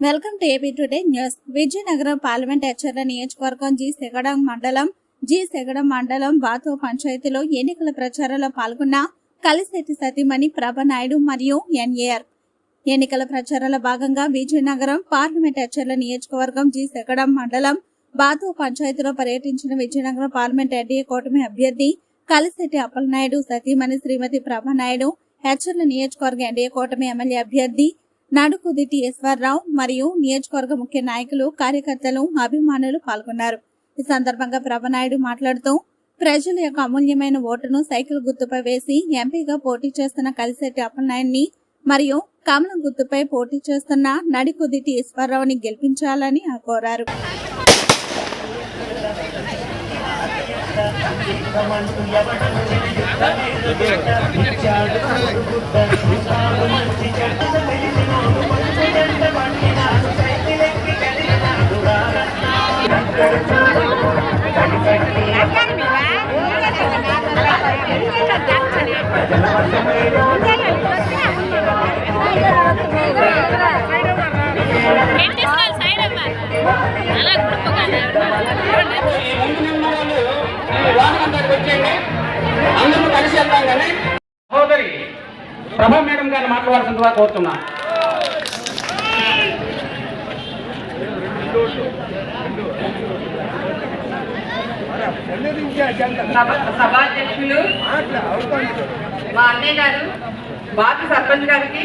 Welcome to AP today news. Vizianagaram parliament Etcherla నియోజకవర్గం G సెగడం మండలం G సెగడం మండలం బాతో పంచాయతీలో ఎన్నికల ప్రచారంలో పాల్గొన్న కలిశెట్టి సతీమణి ప్రభ నాయుడు మరియు ఎన్ఏఆర్ ఎన్నికల ప్రచారంలో భాగంగా విజయనగరం పార్లమెంట్ హెచ్చర్ల నియోజకవర్గం జి సెగడం మండలం బాతో పంచాయతీలో పర్యటించిన విజయనగరం పార్లమెంట్ ఎన్డీఏ కూటమి అభ్యర్థి కలిశెట్టి అప్పలనాయుడు సతీమణి శ్రీమతి ప్రభ నాయుడు హెచ్చర్ల నియోజకవర్గ ఎన్డీఏ కూటమి ఎమ్మెల్యే అభ్యర్థి నడుకుదిటి ఈశ్వరరావు మరియు నియోజకవర్గ ముఖ్య నాయకులు కార్యకర్తలు అభిమానులు పాల్గొన్నారు. ఈ సందర్భంగా ప్రభనాయుడు మాట్లాడుతూ ప్రజల యొక్క అమూల్యమైన ఓటును సైకిల్ గుర్తుపై వేసి ఎంపీగా పోటీ చేస్తున్న కలిసెట్టి అప్పలనాయుడిని మరియు కమలం గుర్తుపై పోటీ చేస్తున్న నడికుదిటి ఈశ్వరరావుని గెలిపించాలని కోరారు. అందరూ కలిసి వెళ్తాం కానీ సహోదరి ప్రభా మేడం గారిని మాట్లాడాల్సిందిగా కోరుతున్నా సభాధ్యక్షులు మా అన్నయ్య గారు బాతు సర్పంచ్ గారికి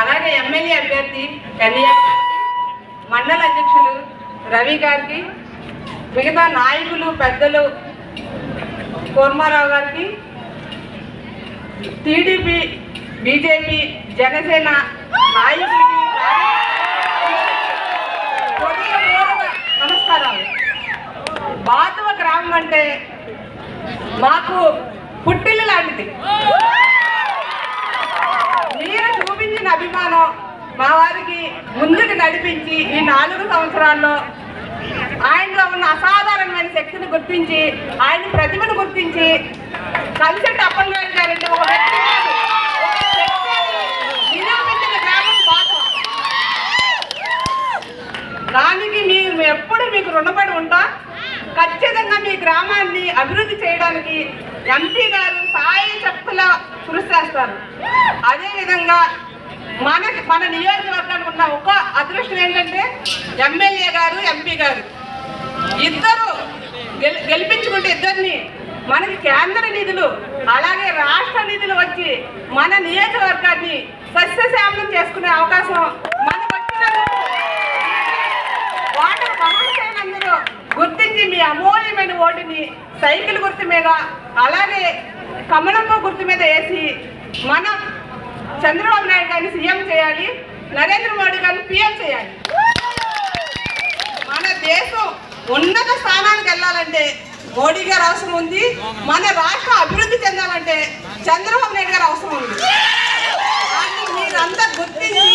అలాగే ఎమ్మెల్యే అభ్యర్థి కన్యా మండల అధ్యక్షులు రవి గారికి మిగతా నాయకులు పెద్దలు కూర్మారావు గారికి టీడీపీ బీజేపీ జనసేన నాయకులకి అంటే మాకు పుట్టిల్లు లాంటిది. మీరు చూపించిన అభిమానం మా వారికి ముందుకు నడిపించి ఈ నాలుగు సంవత్సరాల్లో ఆయనలో ఉన్న అసాధారణమైన శక్తిని గుర్తించి ఆయన ప్రతిభను గుర్తించి కలిసెట్టి అప్పలనాయుడు గారంటే ఒక దానికి మేము ఎప్పుడు మీకు రుణపడి ఉంటాం? ఖచ్చితంగా మీ గ్రామాన్ని అభివృద్ధి చేయడానికి ఎంపీ గారు సాయి చెప్పుల కృషి చేస్తారు. అదేవిధంగా మన మన నియోజకవర్గానికి ఉన్న ఒక అదృష్టం ఏంటంటే ఎమ్మెల్యే గారు ఎంపీ గారు. ఇద్దరు గెల్- గెలిపించుకుంటే ఇద్దరిని మనకి కేంద్ర నిధులు అలాగే రాష్ట్ర నిధులు వచ్చి మన నియోజకవర్గాన్ని సస్యశ్యామలం చేసుకునే అవకాశం మన వాటర్ మహాశైలందరూ గుర్తించి మీ అమూల్యమైన ఓటుని సైకిల్ గుర్తు మీద అలాగే కమలమ్మ గుర్తు మీద వేసి మనం చంద్రబాబు నాయుడు గారిని సీఎం చేయాలి నరేంద్ర మోడీ గారిని పిఎం చేయాలి. మన దేశం ఉన్నత స్థానానికి వెళ్ళాలంటే మోడీ గారు అవసరం ఉంది. మన రాష్ట్రం అభివృద్ధి చెందాలంటే చంద్రబాబు నాయుడు గారు అవసరం ఉంది దాన్ని మీరంతా గుర్తించి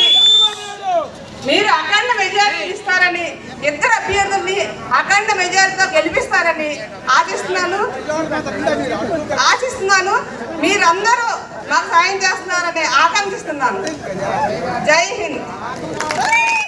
మీరు అఖండ మెజారిటీ ఇస్తారని ఇద్దరు అభ్యర్థుల్ని అఖండ మెజారిటీతో గెలిపిస్తారని ఆశిస్తున్నాను. ఆశిస్తున్నాను. మీరందరూ నాకు సాయం చేస్తున్నారని ఆకాంక్షిస్తున్నాను. జై హింద్.